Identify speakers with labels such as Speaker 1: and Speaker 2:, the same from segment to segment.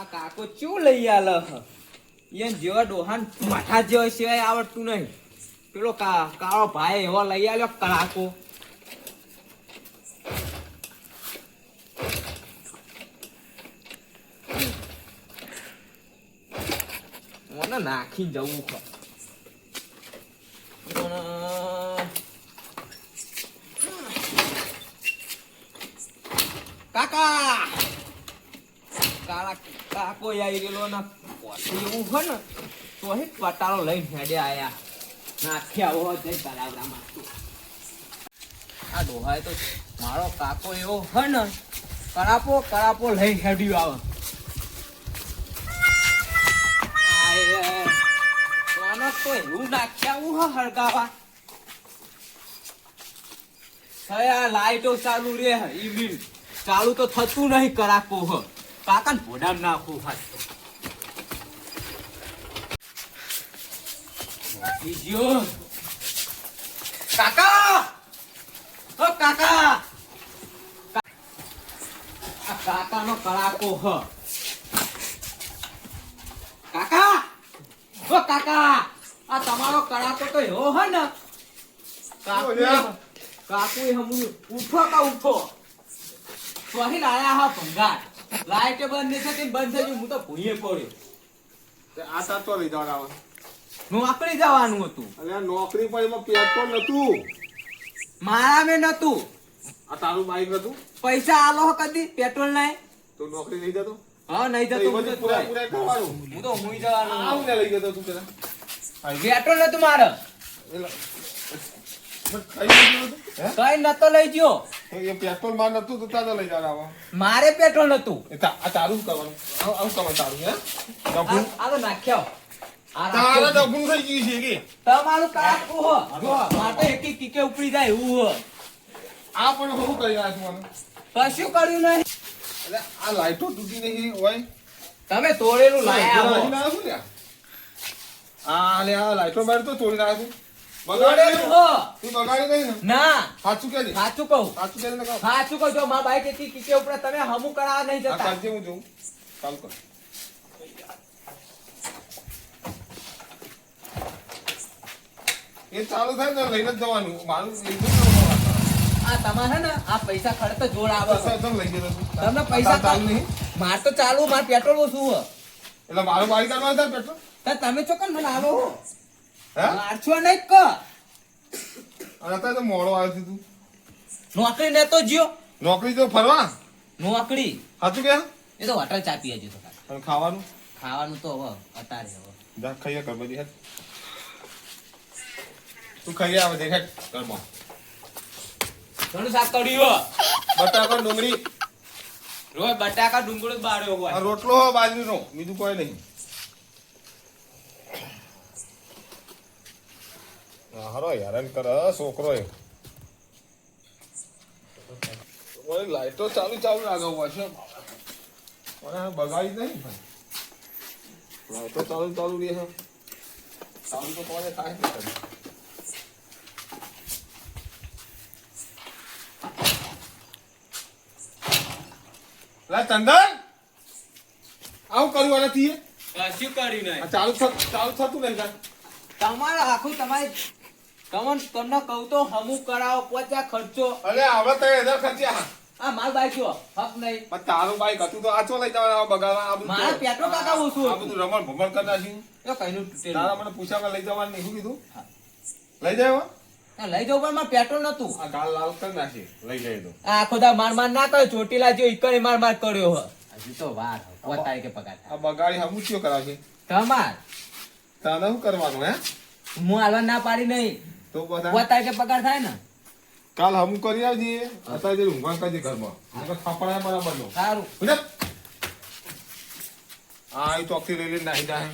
Speaker 1: તમારા કાકો ચેવું લઈ આલ એને જેવા ડોહાન માથા જેવો સિવાય આવડતું નહીં. પેલો કાળો ભાઈ એવો લઈ આલ્યો કાકો. મને નાખી જવું છે પણ કાકા કાકો આવી ને પોતી એવું હોય ને, તો હે પટાળો લઈને હેડે આયા. નાખ્યા હો જઈ તળાવડામાં આ ડોહાય તો મારો કાકો એવો હોય ને કરાપો કરાપો લઈ હેડ્યું આવે. લાઈટો ચાલુ રે ઈવી ચાલુ તો થતું નહીં કરાકો હ. કાકા ને ભોડામ નાખું હાથ કાકા! ઓ કાકા! કાકા આ કળાકો હ. કાકા! ઓ કાકા! આ તમારો કડાકો તો એવો હ ને. કાકુ? કાકુ હમું ઉઠો કા ઉઠો સ્વાહિલ આયા હા ભંગાર. લાઈટ બંધ છે તે બંધ થઈ ગયું હું તો ભૂઈએ પડ્યો.
Speaker 2: તે આ તાર તો લઈ જવાના
Speaker 1: નોકરી જવાનું હતું.
Speaker 2: અને આ નોકરી પર એમાં પેટો નતું
Speaker 1: મારા મે નતું
Speaker 2: આ તારું બાઈક નતું
Speaker 1: પૈસા આલો હો કદી? પેટ્રોલ નાય
Speaker 2: તો નોકરી નહીં જતો?
Speaker 1: હા નહીં જતો. હું તો
Speaker 2: પૂરા પૂરા કરવાનું.
Speaker 1: હું તો હુંય જવાનું.
Speaker 2: આવું ને લઈ જતો તું પેલા.
Speaker 1: પેટ્રોલ નતું મારે?
Speaker 2: હે?
Speaker 1: કઈ નતો લઈ ગયો.
Speaker 2: એ પેટ્રોલ માર નતું તો તારે લઈ જવા
Speaker 1: મારે પેટ્રોલ નતું.
Speaker 2: આ તારું કરવાનું. આવું કરવાનું તારું હે?
Speaker 1: આ તો નાખ્યો. આ
Speaker 2: તારે થઈ ગયું છે કે?
Speaker 1: તમારું કાકુ હો? જો મારે તો એકી કીકે ઉપડી જાય એવું હો.
Speaker 2: આ પણ શું કરી નાખ્યું મને
Speaker 1: કશું કર્યું નહીં.
Speaker 2: એટલે આ લાઈટો તૂટી નહીં હોય
Speaker 1: તમે તોડેલું
Speaker 2: લાઈટો. આ લાઈટો બાર તો તોડી નાખ્યું એ ચાલુ થાય ને લઈને જ જવાનું. મારું.
Speaker 1: આ તમારે ને આ પૈસા ખર્ચ જોર આવે. તમને પૈસા
Speaker 2: ચાલુ નહીં.
Speaker 1: માર તો ચાલુ માર પેટ્રોલ ઓછું
Speaker 2: એટલે મારું બાઈક કાઢવા પેટ્રોલ.
Speaker 1: તમે ચોક્કસ મને આવો મારશો નહીં ક.
Speaker 2: અત્યારે તો મોડો આવ્યો છે તું.
Speaker 1: નોકરી ને તો જ્યો.
Speaker 2: નોકરી તો ફરવા?
Speaker 1: નોકરી.
Speaker 2: સાચું કે?
Speaker 1: એ તો હોટલ ચાપી હજુ તો.
Speaker 2: ખાવાનું?
Speaker 1: ખાવાનું તો હવે અતારે હવે.
Speaker 2: જા ખાઈએ કર બધી તું ખાઈ આવે દેખ ઘરમાં
Speaker 1: ઘણું શાક
Speaker 2: બટાકા ડુંગળી.
Speaker 1: રોજ બટાકા ડુંગળી બાળ્યો
Speaker 2: રોટલો બાજરીનો. બીજું કોઈ નહીં. હારો હેરાન કરે છોકરો એ લાઈટો ચાલુ ચાલુ લાગે છે. મને બગાડી નહીં ભાઈ. લાઈટો ચાલુ ચાલુ રહે છે. ચાલુ તો તમારે થાય નહીં. લા ચંદન! આવું કર્યું આનાથી?
Speaker 1: શું કર્યું નહીં
Speaker 2: ચાલુ થતું ચાલુ થતું નહીં
Speaker 1: તમારે આખું તમારે તમને તમને કહું તો હમુ કરાવો પોચા ખર્ચો.
Speaker 2: અરે આવડે તો હજાર ખર્ચ્યા
Speaker 1: આ. માલ બાઈક્યો હક નહીં.
Speaker 2: પણ તારું બાઈક હતું તો આચો લઈ જવાના બગાડવા આ બધું
Speaker 1: મારે
Speaker 2: પેટ્રો
Speaker 1: પેટ્રોલ કાકા ઓછું
Speaker 2: આ
Speaker 1: હતું.
Speaker 2: બધું રમણ ભમણ કરતા છે
Speaker 1: એ કઈનું.
Speaker 2: તારા મને પૂછ્યા લઈ જવાનું નહીં શું કીધું? લઈ જાય હો?
Speaker 1: લઈ જવું પણ મારે પેટ્રોલ નતું
Speaker 2: આ ગાલ લાલ કરી નાખી. લઈ જાય તો.
Speaker 1: આ ખોદા માર માર ના કર્યો ચોટીલા જો ઈકરે માર માર કર્યો હો હજી તો વાર હો. કે તારીખે પગાર
Speaker 2: આ બગાડી હમું ચિયો કરાવશે?
Speaker 1: તમાર.
Speaker 2: તને શું કરવાનું હે?
Speaker 1: હું હાલવા ના પાડી નહીં.
Speaker 2: તો બધા
Speaker 1: કે પગાર થાય ને?
Speaker 2: કાલ હમ કરી આવજે. અત્યારે જે ઊંઘવા કરજે ઘરમાં. નકર થાપડા બરાબર નો.
Speaker 1: સારું.
Speaker 2: બુঝે આ એ ચોકથી લઈ લઈને નાહી જાય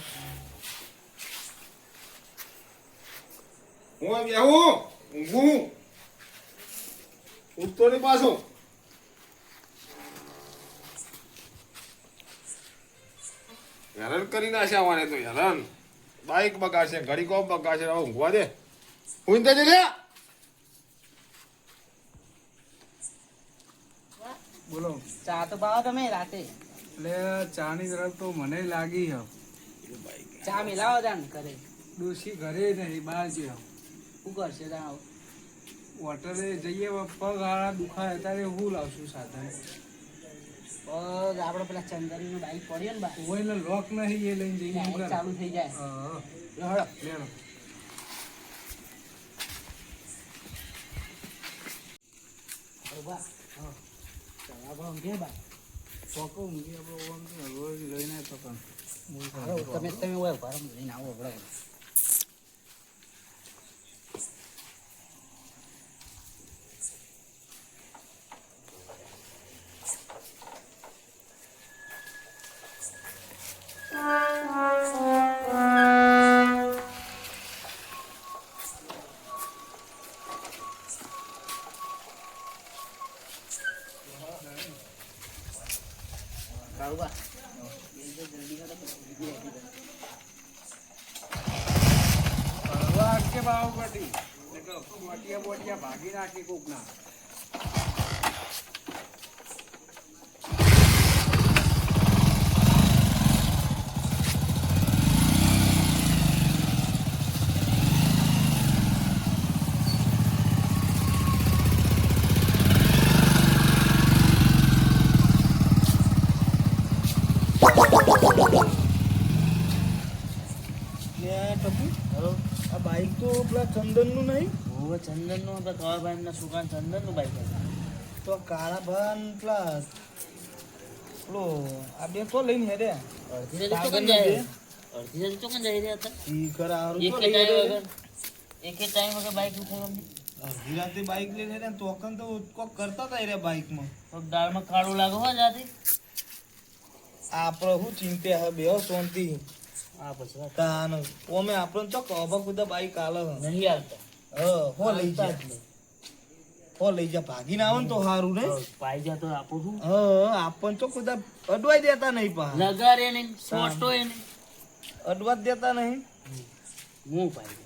Speaker 2: હું એમ બેહું ઊંઘું. ઉઠતો નહીં પાછો. હેરાન કરી નાખ્યા અમારે તો હેરાન. બાઈક બગાડશે ઘડી કોમ બગાડશે ઊંઘવા દે. લે
Speaker 3: ચા તો બાવા તમે રાતે. એટલે ચાની તરફ તો મને લાગી હવ
Speaker 4: ચા મિલાવો તાન કરે
Speaker 3: ડોશી ઘરે નહીં બહાર હવ.
Speaker 4: શું કરશે આવું?
Speaker 3: હોટલે જઈએ પગ હારા દુખાય. અત્યારે હું લાવશું સાધન?
Speaker 4: પગ આપણે પેલા ચંદનનું બાઈક પડ્યો ને બા
Speaker 3: કોઈ લોક નહીં એ લઈને હું
Speaker 4: બાઈક
Speaker 3: કરું.
Speaker 4: ચાલુ થઈ જાય.
Speaker 3: હા,
Speaker 4: લો ઊભા. હા. ચલા ઊંઘે બા.
Speaker 3: પોકો ઊંઘી આપણો ઓમ તો રોજ લઈને તો
Speaker 4: તમે તમે ઊભા રહો, લઈને આવો હમણાં.
Speaker 3: ફરવા કે બાવ પટી એટલે બોટિયા બોટિયા ભાગી નાખી કોકના.
Speaker 5: આ બાઈક તો પેલા ચંદનનું નહીં?
Speaker 4: હોવે, ચંદનનું આપણે કવાભાઈના સુકાન ચંદનનું બાઈક
Speaker 5: તો કાળા ભાન પ્લસ પેલો આ બે તો લઈને હેડે
Speaker 4: અડધી રાતે
Speaker 5: તો
Speaker 4: જાય.
Speaker 5: બે?
Speaker 4: અડધી રાતે ચોકન જાય રહ્યા હતા
Speaker 5: ઈ કરા હારું
Speaker 4: એક
Speaker 5: તો
Speaker 4: લઈ
Speaker 5: હેડે.
Speaker 4: એક ટાઈમ વગર બાઈક ઉઠાડવા
Speaker 5: અડધી રાતે બાઈક લઈને હેડે તો કન તો કોક કરતા હતા રે બાઈકમાં
Speaker 4: તો દાળમાં કાળું લાગે હો જાતે.
Speaker 5: આપણે હું ચિંતે હવે બે શાંતિ.
Speaker 4: આ પછી
Speaker 5: તાન ઓમે આપણને તો કબા કુદા બાઈક આલે
Speaker 4: નહીં આવતા
Speaker 5: હ હો લઈ જા
Speaker 4: આવતા જ નહીં.
Speaker 5: હો લઈ જા ભાગીને આવે ને તો સારું ને
Speaker 4: પાઈ જા તો આપું છું
Speaker 5: હ આપણને તો કુદા અડવાઈ દેતા નહીં પા
Speaker 4: લગારે સોટો એ
Speaker 5: અડવા દેતા નહીં
Speaker 4: હું પાઈ જાય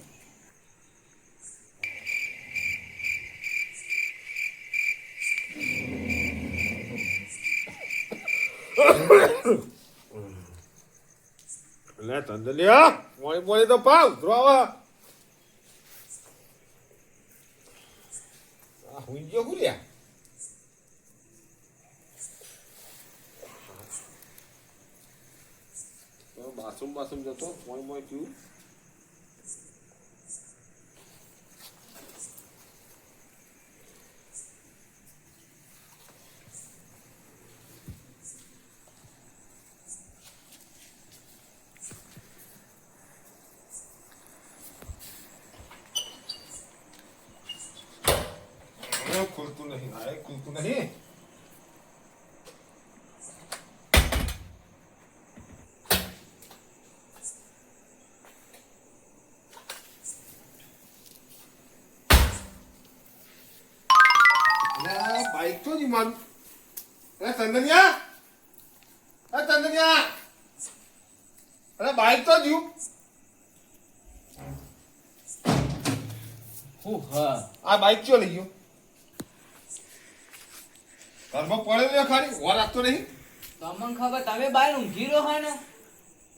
Speaker 2: લે ચંદલિયા મોડી મોડી તો પાવ ધ્રોવા આ હુઈ ગયો ગુલિયા બાથરૂમ બાથરૂમ જતો મોય મોય થયું એ ખુલતું ખુલતું નહીં બાઈક તો મારું અરે ચંદનિયા અરે ચંદનિયા અરે બાઈક તો
Speaker 1: હા
Speaker 2: આ બાઈક ચો લઈ ગયો ઘરમાં પડેલો ખાલી વાર રાખતો નહીં.
Speaker 1: તમને ખબર તમે બાય ઊંઘી રહ્યો હોય ને.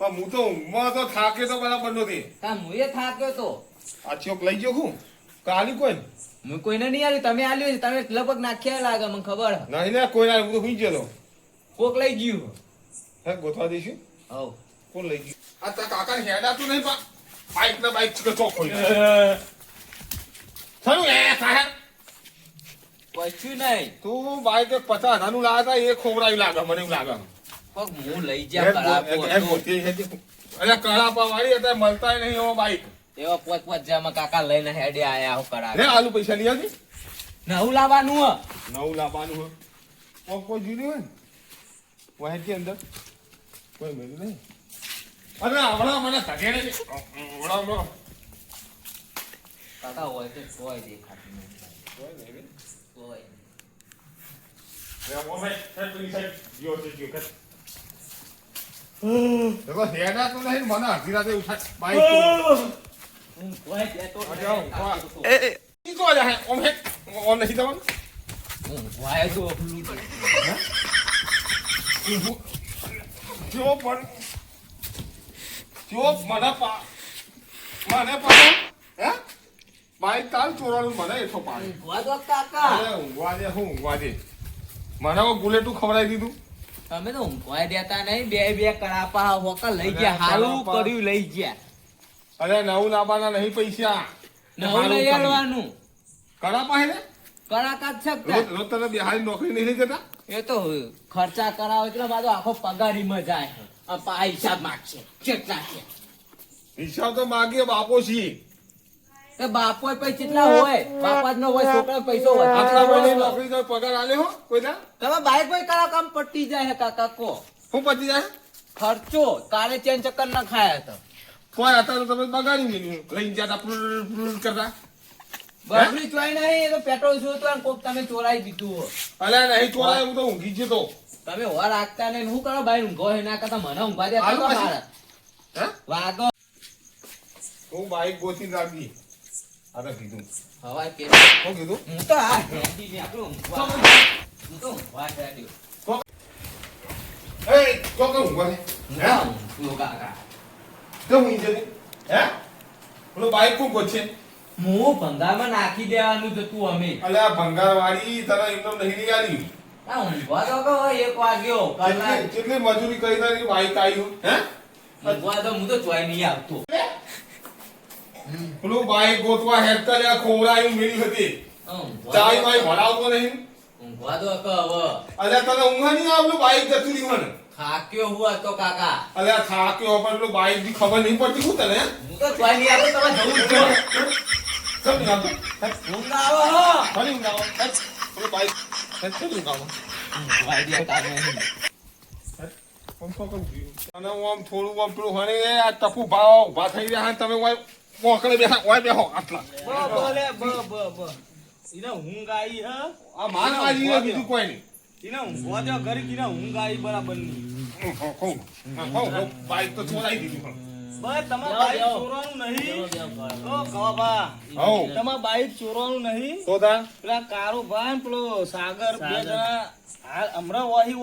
Speaker 2: પણ હું તો ઊંઘમાં તો થાકે તો બરાબર નથી
Speaker 1: તા મુએ થાક્યો તો.
Speaker 2: આ ચોક લઈ ગયો હું? કાલી કોઈ?
Speaker 1: હું કોઈને નહીં આલ્યું તમે આલ્યું છે. તમે લગભગ નાખ્યા લાગે મને ખબર.
Speaker 2: નહીં ને કોઈ ના હું તો હુઈ ગયો
Speaker 1: કોક લઈ ગયું
Speaker 2: હે ગોતવા દઈશું?
Speaker 1: હવ.
Speaker 2: કોણ લઈ ગયું? આ તા કાકા હેડ આતું નહીં પા બાઈક ના બાઈક ચોક ખોલી સારું એ સાહેબ.
Speaker 1: કશું નહીં.
Speaker 2: તું ભાઈ તે પચાસ હજારનું લાવ્યા હતા એ ખોવરાયું લાગે મને એવું લાગે.
Speaker 1: હું લઈ
Speaker 2: જાય
Speaker 1: જા.
Speaker 2: અરે વાળી અત્યારે મળતા નહીં એવો બાઈક
Speaker 1: એવા પોચ પોચ જામાં કાકા લઈને હેડે આયા હું કરા
Speaker 2: રે આલુ પૈસા લઈ આવજે.
Speaker 1: નવું લાવવાનું હ.
Speaker 2: નવું લાવવાનું હ. કોઈ કોઈ જીરી હોય વહે કે અંદર. કોઈ મેળ્યું નહીં. અરે આવડા મને. હમણાં હમણાં.
Speaker 1: કાકા હોય તો કોઈ દેખાતું નહીં.
Speaker 2: જો મને પા મને હે બાઈક કાલ ચોરાનું મને એઠો પાડે
Speaker 1: ઊંઘવા દો કાકા
Speaker 2: અરે ઊંઘવા દે હું ઊંઘવા દે મને ગુલેટું ખવડાવી દીધું.
Speaker 1: તમે તો ઊંઘવા દેતા નહીં બે બે કડાપા હોકા લઈ ગયા
Speaker 2: હાલું
Speaker 1: કર્યું લઈ ગયા.
Speaker 2: અરે નવું લાવવાના નહીં પૈસા.
Speaker 1: નવું લઈ આવવાનું.
Speaker 2: કરા પાસે
Speaker 1: કડાકા શકતા
Speaker 2: રોજ તને બિહારી નોકરી નહીં જતા?
Speaker 1: એ તો ખર્ચા કરાવે એટલે બાજુ આખો પગારીમાં જાય આ હિસાબ માગશે કેટલા છે.
Speaker 2: હિસાબ તો માગીએ બાપો છીએ.
Speaker 1: એ બાપો પૈસા કેટલા હોય? બાપા નો હોય છોકરા પૈસો
Speaker 2: હોય.
Speaker 1: આપણા
Speaker 2: મને નોકરી તો પગાર આલે હો કોઈના?
Speaker 1: તમે બાઈક કોઈ કરા કામ પટી જાય હે કાકા કો.
Speaker 2: હું પટી જાય?
Speaker 1: ખર્ચો કાલે ચેન ચક્કર ના ખાયા તો
Speaker 2: કોઈ તો તમે બગાડી દીધું. લઈને જતા પ્રુલ પ્રુલ કરતા.
Speaker 1: બગડી ચોઈ નહીં એ તો પેટ્રોલ જોતું કોક તમે ચોરાઈ દીધું હોય.
Speaker 2: અલ્યા નહીં ચોરાય હું તો ઊંઘી જતો
Speaker 1: તમે હોવા રાખતા ને હું કરો ભાઈ ઊંઘો એના કરતા મને ઊંઘવા દે
Speaker 2: હે?
Speaker 1: વાગો.
Speaker 2: હું બાઈક ગોતી રાખી. આ કીધું.
Speaker 1: હવા કે
Speaker 2: શું કીધું?
Speaker 1: હું તો આ હેડી ને આપણું હું તો ઊંઘવા હેડી
Speaker 2: એ તો કે
Speaker 1: હું
Speaker 2: હે?
Speaker 1: તો ઊંઘું કાકા.
Speaker 2: તો ઊંઘી જતી. હે? પેલો બાઈક કોણ ગોતશે
Speaker 1: હું ભંગારમાં નાખી દેવાનું જતું અમે.
Speaker 2: અલ્યા ભંગાર વાળી તને એમનો નહીં આલી
Speaker 1: આ ઊંઘવા તો એક વાગ્યો
Speaker 2: કેટલી કેટલી મજૂરી કરી તારી બાઈક આવ્યું હે?
Speaker 1: ઊંઘવા તો હું તો ચોઈ નહીં આવતો.
Speaker 2: પેલું બાઈક ગોતવા હેડતા લ્યા ખોવડાયું મેલી હતી. ચાય બાઈ ભરાવતો નહીં.
Speaker 1: ઊંઘવા તો કહો હવે.
Speaker 2: અલે તને ઊંઘા નહીં આવે બાઈક જતું રહ્યું મને?
Speaker 1: થાક્યો હું હતો કાકા.
Speaker 2: અલ્યા થાક્યો પણ પેલું બાઈકની ખબર નહીં પડતી હું તને?
Speaker 1: હું તો ચોઈ નહીં આવતો તમે જવું જ
Speaker 2: કેમ નહીં આવતું?
Speaker 1: ઊંઘ આવો હો.
Speaker 2: ફરી ઊંઘ આવો? પેલું બાઈક? કેમ ઊંઘ આવો
Speaker 1: આઈડિયા દે નહીં.
Speaker 2: આમ થોડું આમ પેલું હણી આ ટપુ ભાવ ઊભા થઈ રહ્યા તમે મોકળે. બાઈક તો
Speaker 5: નહીં
Speaker 2: તો?
Speaker 5: પેલા કારો ભાઈ પેલો સાગર બે જણા હમણાં વહી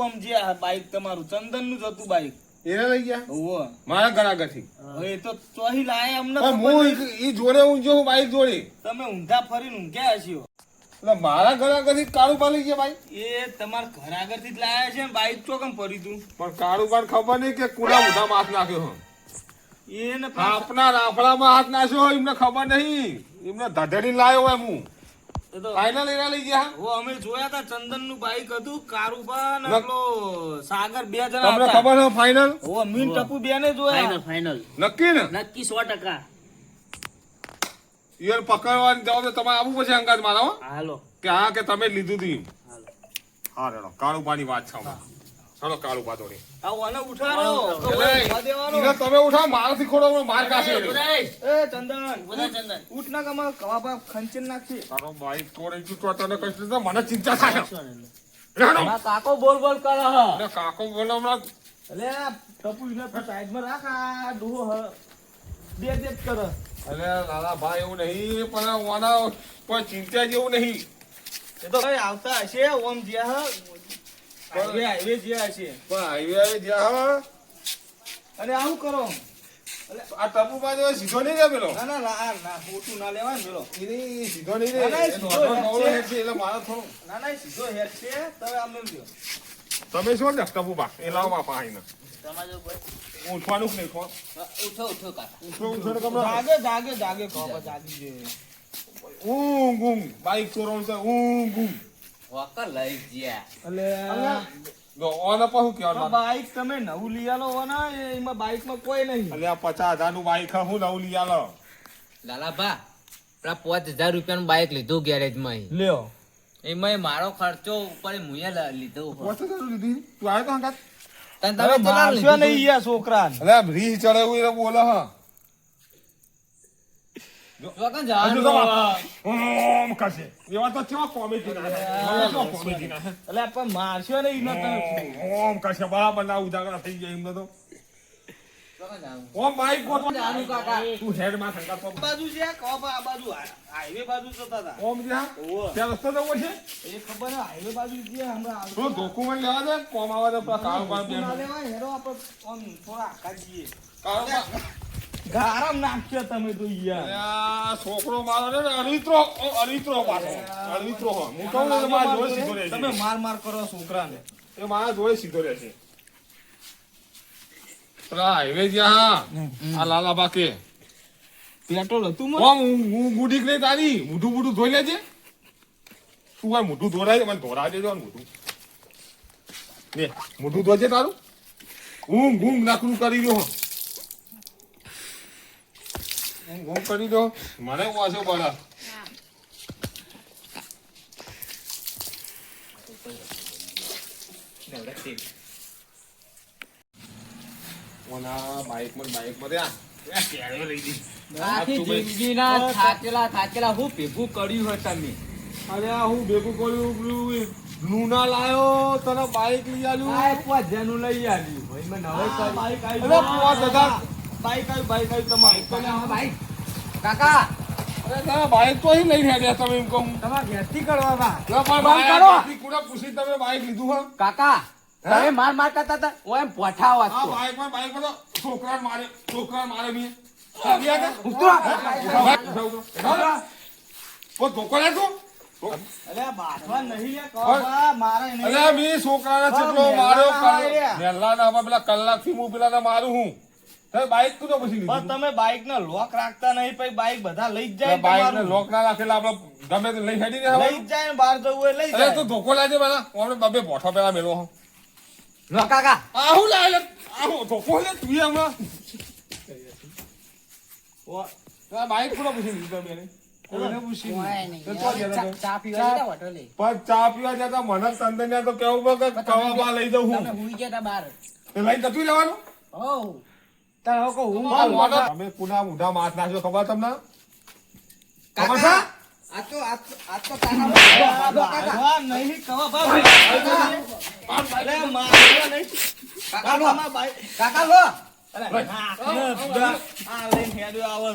Speaker 5: બાઈક તમારું ચંદનનું જ હતું બાઈક
Speaker 2: એને લઈ ગયા? મારા ગળાગરથી.
Speaker 5: હવે એ તો ચોહી લાયા અમને
Speaker 2: હું
Speaker 5: નહીં.
Speaker 2: ઈ- ઈ જોડે ઊંઘ્યો હું બાઈક જોડે.
Speaker 5: તમે ઊંધા ફરીને ઊંઘ્યા હશો.
Speaker 2: એટલે મારા ગળાગરથી કાળું પાલી ગયા બાઈક
Speaker 5: એ તમારા ઘર આગળથી જ લાયા છે ને બાઈક ચોકમ પડી તું
Speaker 2: પણ કાળું બાર ખબર નહીં કે કુના મોઢા હાથ નાખ્યો હો.
Speaker 5: એને
Speaker 2: આપના રાફડામાં હાથ નાખ્યો એમને ખબર નહીં. એમને ધધડી લાયો હોય હું.
Speaker 5: એ તો
Speaker 2: લઈ ગયા
Speaker 5: ઓ અમે જોયા હતા ચંદનનું બાઈક હતું કારુબા ને સાગર બે જણા
Speaker 2: તમને ખબર છે ફાઈનલ
Speaker 5: ઓ મીન ટપુ બે ને જોયા
Speaker 4: ફાઇનલ
Speaker 2: નક્કી ને?
Speaker 4: નક્કી સો ટકા.
Speaker 2: યાર પકડવાની જવાબ તમે આવું પછી અંગાજ મારો
Speaker 4: હાલો.
Speaker 2: કે હા કે તમે લીધું હતું. હા રેડો. કાળું વાત છે હમણાં. ચાલો કાળું
Speaker 5: બાદોડી
Speaker 2: આવો
Speaker 5: ઉઠવા દેવાનો.
Speaker 2: તમે ઉઠાવો મારાથી ખોડો માર કાશે
Speaker 5: એ ચંદન
Speaker 4: બધા ચંદન.
Speaker 5: ઉઠ ના કમા કવાબા ખંચન નાખી
Speaker 2: તારો ભાઈ તોડી દીધું તને કશું તો મને ચિંતા થાય.
Speaker 1: કાકો બોલ બોલ કરે હ.
Speaker 2: અરે કાકો બોલો હમણાં.
Speaker 5: આ ટપુ સાઈડમાં રાખ આ ડૂહો હ. બે બે કર.
Speaker 2: અરે લાલા ભાઈ એવું નહીં પણ વાના કોઈ ચિંતા જેવું નહીં.
Speaker 5: એ તો ભાઈ આવતા હશે ઓમ જ્યાં હ. હાઈવે હાઈવે જ્યાં છે
Speaker 2: પણ હાઈવે જ્યાં હા,
Speaker 5: અને આવું કરો
Speaker 2: આ ટપુ બાજુ સીધો નહીં રે પેલો?
Speaker 5: ના ના ના ના ખોટું ના લેવાય ને પેલો.
Speaker 2: એની સીધો નહીં રે એ. એટલે મારે થોડું.
Speaker 5: ના ના સીધો હેડ છે. તમે આમ લેજો
Speaker 2: તમે શું ને ટપુ બા એ લાવો બાપા આઈને ઉઠવાનું જ નહીં ખો
Speaker 1: ઉઠો ઉઠો કાકા.
Speaker 2: ઉઠો ઉઠો
Speaker 5: જાગે જાગે જાગે. કવાબા જાગી જે
Speaker 2: ઊંઘ ઊંઘ. બાઈક ચોરવાનું છે ઊંઘ ઊંઘ.
Speaker 1: હોકા લઈ ગયા
Speaker 5: એટલે
Speaker 2: ઓને પાછું
Speaker 5: આ
Speaker 2: કહેવાનું?
Speaker 5: બાઈક તમે નવું લઈ આલો હો એમાં બાઈકમાં કોઈ નહીં.
Speaker 2: એટલે આ પચાસ હજારનું બાઈક હા, હું નવું લઈ આલો.
Speaker 1: લાલા ભા પેલા પાંચ હજાર રૂપિયાનું બાઈક લીધું ગેરેજમાં
Speaker 5: લ્યો.
Speaker 1: એમાં મારો ખર્ચો ઉપર મુએ લીધો
Speaker 2: પચાસ હજારનું લીધી? તું આવ્યો તો હંગાત?
Speaker 1: તને
Speaker 5: તમે મારશો નહીં છોકરાને.
Speaker 2: અલે રીહ ચડે એવું બોલે હા. ઓમ ઓમ ઉજાગરા થઈ જાય એમને તો ઓમ બાઈક ગોતવા
Speaker 1: જાનું કાકા
Speaker 2: તું હેડમાં શંકા તો
Speaker 5: આ બાજુ છે કોપ આ બાજુ હાઈવે બાજુ જતા હતા
Speaker 2: ઓમ
Speaker 5: ઓવે.
Speaker 2: ત્યાં રસ્તો જવો છે
Speaker 5: એ ખબર હાઈવે બાજુ છે હમણાં.
Speaker 2: તો ડોક્યુમેન્ટ લેવા દે કોમ આવે તો કાળો
Speaker 5: ના
Speaker 2: બેન
Speaker 5: લેવાય, હેરો આપણે આમ થોડા આઘા જઈએ.
Speaker 2: કાળો
Speaker 5: ગારામ નાખ્યો તમે તો યાર.
Speaker 2: છોકરો મારો ને અરિત્રો અરિત્રો પાછો. અરિત્રો હો કહું ને તો મારા જોડે સીધો રહે
Speaker 5: તમે માર માર કરો છોકરાને.
Speaker 2: એ મારા જોડે સીધો રહે છે. હાઈવે જ્યાં આ લાલા બાકે
Speaker 5: પેટ્રોલ હતું
Speaker 2: હું હું ગુડીક નહીં તારી મોઢું મોઢું ધોઈ લેજે. તું આ મોઢું ધોરાય મને ધોરા દેજો મોઢું. ને મોઢું ધોજે તારું. ઊંઘ ઊંઘ નાખરું કરી દો ઊંઘ કરી દો. મને વાંચો પડે ઓના બાઈકમાં બાઈકમાં ત્યાં ત્યાં લઈ દી.
Speaker 1: આખી જિંદગીના થાકેલા થાકેલા હું ભેગું કર્યું હોય તમે
Speaker 2: અરે આ હું ભેગું કર્યું લુના લાયો તને બાઈક લઈ
Speaker 1: આવ્યું જેનું લઈ આવ્યું ભાઈ
Speaker 5: બાઈક આવી બાઈક આવી બાઈક આવી તમારી
Speaker 1: પણ ભાઈ? કાકા.
Speaker 2: બાઈક તો અહીં લઈને આવ્યા તમે એમ કહું.
Speaker 1: તમારા ઘેરથી કરવા
Speaker 2: પણ
Speaker 1: કરો.
Speaker 2: પૂછી તમે બાઈક લીધું હા?
Speaker 1: કાકા તમે માર માર કરતા હતા હું એમ પોઠા
Speaker 2: બાઈકમાં તો છોકરા મારે છોકરા મારે
Speaker 5: છોકરા બા,
Speaker 2: છોકરાને કેટલો
Speaker 5: મેલા
Speaker 2: માર્યો
Speaker 5: ના આવ્યા.
Speaker 2: મેલ્લાના પેલા મારું હું. મારું હું બાઈક કુદો પછી
Speaker 5: પણ તમે બાઈક ને લોક રાખતા નહીં પછી બાઈક બધા લઈ જાય
Speaker 2: બાઈક ને લોક ના રાખેલા આપડે ગમે તે લઈ હેડી
Speaker 5: લઈ જાય ને બહાર જવું હોય લઈ જાય.
Speaker 2: તું ધોકો લાજે પેલા. આપણે બબે બોઠો પેલા મેળવો હો
Speaker 1: લો કાકા.
Speaker 2: આહુ લાય આહુ ધોકો લે તું હમણાં.
Speaker 5: ઓ,
Speaker 2: કુદો પછી લીધું. તો તો જ
Speaker 4: ચા- પીવા જતા હોટલે.
Speaker 2: પણ ચા પીવા જતા મને તંદન તો કેવું કે કવા લઈ જવું.
Speaker 4: તમે
Speaker 2: હું
Speaker 4: હુઈ ગયા તા બહાર.
Speaker 2: તો લઈ જતું લેવાનું.
Speaker 5: તારે હવે કહું, હું
Speaker 2: આ
Speaker 5: મારું
Speaker 2: મોઢા- તમે કુના મોઢા માથ નાખ્યો ખબર તમને? ખબર છે?
Speaker 1: આ તો આ તો- કાકા લો કાકા.
Speaker 5: બાથવા નહીં કહો બા. અરે મારવા નહીં.
Speaker 1: કાકા લો
Speaker 5: બાઈક-
Speaker 1: કાકા લો
Speaker 5: અરે નાખને બધા આ લઈને હેડ્યો આવે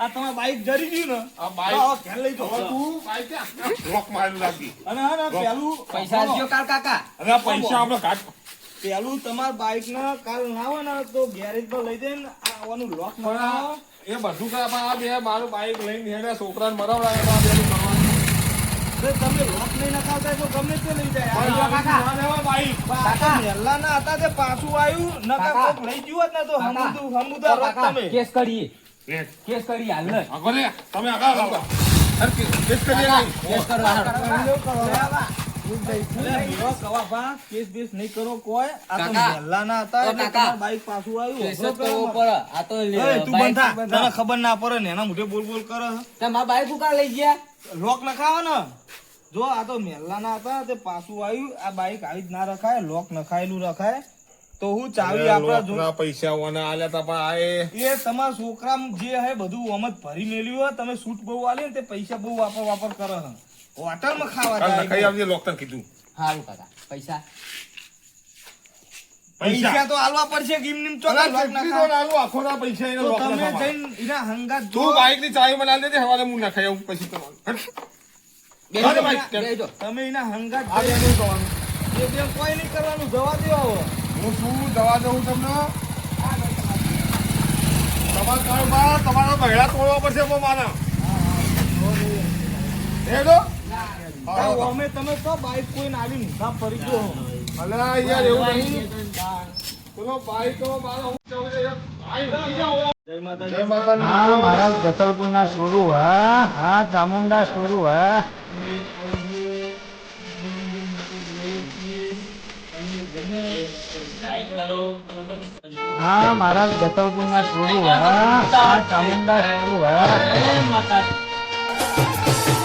Speaker 5: આ તમારું બાઈક જરી ગયું ને?
Speaker 2: આ બાઈક
Speaker 5: ઘેર લઈ જાઓ.
Speaker 2: તું બાઈક ક્યાં? મારેલું લાગી.
Speaker 5: અને પેલું
Speaker 1: પૈસા કાકા.
Speaker 2: અને પૈસા આપણે કાઢ
Speaker 5: પેલું તમાર બાઇક ને કાલ ના હોય ને તો ગેરેજ પર લઈ જઈને આવવાનું લોક
Speaker 2: એ બધું કરે આ બે મારું બાઇક લઈને એને છોકરાને મરાવડાવે તો આ બેનું કરવાનું.
Speaker 5: તમે લોક નહીં નખાવતા તો ગમે તે લઈ જાય.
Speaker 2: બાઇક
Speaker 5: આ
Speaker 2: ના
Speaker 5: હતા તે પાછું આવ્યું નકા
Speaker 1: કોક.
Speaker 5: લઈ ગયું હોત ને તો હમુદુ હમુદા તમે.
Speaker 1: કેસ કરીએ. કેસ કરી હાલ ને.
Speaker 2: આગળ તમે આગળ કેસ કરીએ
Speaker 1: કેસ કરવા હાલો.
Speaker 5: અરે હીરો કવાભા, કેસ બેસ નહીં કરો કોઈ આ તો મહેલા ના હતા એટલે બાઈક પાછું આવ્યું
Speaker 1: કરવો પડે. આ તો
Speaker 5: તું બંધ. તને ખબર ના પડે ને એના મોઢે બોલ બોલ કરે.
Speaker 1: તમારા બાઈક ઉકાર લઈ ગયા?
Speaker 5: લોક નખાવો ને જો આ તો મહેલા ના હતા તે પાછું આવ્યું. આ બાઈક આવી જ ના રખાય લોક નખાયેલું રખાય. તો હું ચાવી આપણા
Speaker 2: પૈસા ઓના આલ્યા તા પણ આ એ.
Speaker 5: એ તમારા છોકરા જે હે બધું અમત ભરી મેલ્યું હોય તમે સૂટ બહુ આલે ને તે પૈસા બહુ વાપર વાપર કરે છે હોટલમાં ખાવા
Speaker 2: જાય નખાઈ આવજે લોકતર કીધું.
Speaker 1: સારું કાકા પૈસા.
Speaker 5: પૈસા? તો આલવા પડશે ગીમ નીમ તો
Speaker 2: અરે
Speaker 5: લોક
Speaker 2: કેટલી
Speaker 5: નખાવા.
Speaker 2: તો આલું આખોના પૈસા એને
Speaker 5: તો તમે જઈને એના હંગા
Speaker 2: તું બાઈકની ચાવી બનાવી દેજે હવારે હું ખાઈ આવું પછી તમારું.
Speaker 5: તમે એના હંગા કોઈ નહીં કરવાનું જવા દેવા
Speaker 2: હું શું દવા દઉં તમને? તમારા કાળમાં તમારા મહિલા તોડવા પડશે મારા. હેડો
Speaker 5: તો અમે તમે તો બાઈક કોઈ નાલી મુસાફ ફરી ગયો.
Speaker 2: યાર એવું નહીં. પેલો બાઈક તો મારો હું જવું છે યાર. આઈ ઉઠી જાઓ. જય માતાજી.
Speaker 6: હા મારા જતલપુરના સોરુ હા હા ચામુંડા સોરુ હા. હા મારા જતલપુરના સોરુ હા હા ચામુંડા સોરુ હા.